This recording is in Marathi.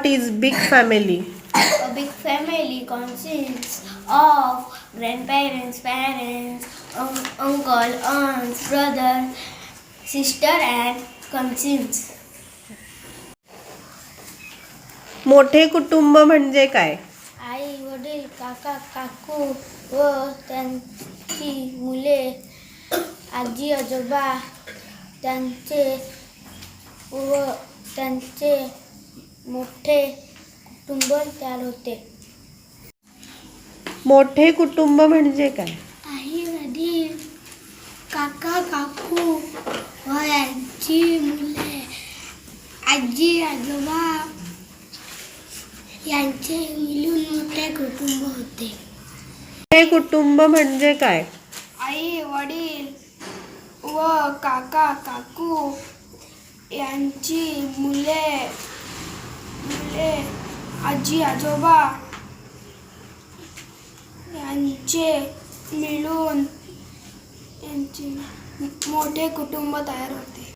What is big family? A big family consists of grandparents, parents, un- uncle, aunts, brother, sister, and cousins. मोठे कुटुंब म्हणजे काय आई वडील काका काकू व त्यांची मुले आजी आजोबा त्यांचे व त्यांचे मोठे कुटुंब तयार होते. मोठे कुटुंब म्हणजे काय? आई वडील काका काकू व यांची मुले आजी आजोबा यांचे मिळून मोठे कुटुंब होते. मोठे कुटुंब म्हणजे काय? आई वडील व काका काकू यांची मुले आपले आजी आजोबा यांचे मिळून यांचे मोठे कुटुंब तयार होते.